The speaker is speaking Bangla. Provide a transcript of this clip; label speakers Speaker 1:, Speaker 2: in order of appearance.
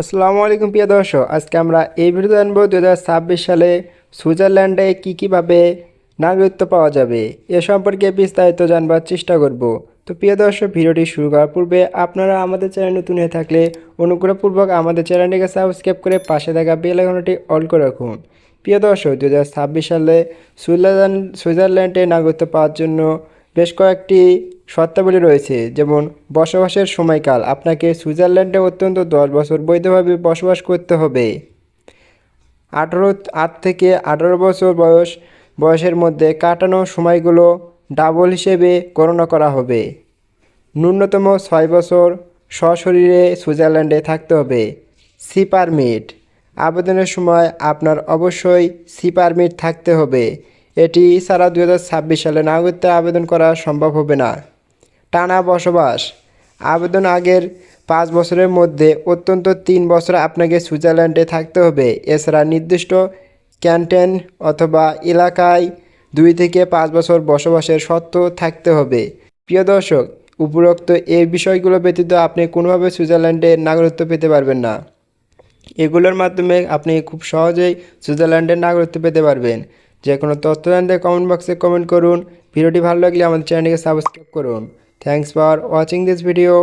Speaker 1: আসসালামু আলাইকুম প্রিয় দর্শক, আজকে আমরা এই ভিডিও জানব দু হাজার ছাব্বিশ সালে সুইজারল্যান্ডে কী কীভাবে নাগরিকত্ব পাওয়া যাবে, এ সম্পর্কে বিস্তারিত জানবার চেষ্টা করব। তো প্রিয় দর্শক, ভিডিওটি শুরু করার পূর্বে আপনারা আমাদের চ্যানেল নতুন হয়ে থাকলে অনুগ্রহপূর্বক আমাদের চ্যানেলটিকে সাবস্ক্রাইব করে পাশে থাকা বেল আইকনটি অল করে রাখুন। প্রিয় দর্শক দু হাজার ছাব্বিশ সালে সুইজারল্যান্ড সুইজারল্যান্ডে নাগরিকত্ব পাওয়ার জন্য বেশ কয়েকটি শর্তাবলী রয়েছে, যেমন বসবাসের সময়কাল। আপনাকে সুইজারল্যান্ডে অত্যন্ত দশ বছর বৈধভাবে বসবাস করতে হবে। আঠারো, আট থেকে আঠারো বছর বয়স, বয়সের মধ্যে কাটানো সময়গুলো ডাবল হিসেবে গণনা করা হবে। ন্যূনতম ছয় বছর সশরীরে সুইজারল্যান্ডে থাকতে হবে। C permit. আবেদনের সময় আপনার অবশ্যই সি পারমিট থাকতে হবে। এটি ছাড়া দু সালে নাগরিকত্বে আবেদন করা সম্ভব হবে না। টানা বসবাস। আবেদন আগের পাঁচ বছরের মধ্যে অত্যন্ত তিন বছর আপনাকে সুইজারল্যান্ডে থাকতে হবে। এছাড়া নির্দিষ্ট ক্যান্টেন অথবা এলাকায় দুই থেকে পাঁচ বছর বসবাসের সত্ত্ব থাকতে হবে। প্রিয় দর্শক, উপরোক্ত এই বিষয়গুলো ব্যতীত আপনি কোনোভাবে সুইজারল্যান্ডে নাগরিকত্ব পেতে পারবেন না। এগুলোর মাধ্যমে আপনি খুব সহজেই সুইজারল্যান্ডের নাগরিকত্ব পেতে পারবেন। যে কোনো তথ্য জানতে কমেন্ট বক্সে কমেন্ট করুন। ভিডিওটি ভালো লাগলে আমাদের চ্যানেলটিকে সাবস্ক্রাইব করুন। Thanks for watching this video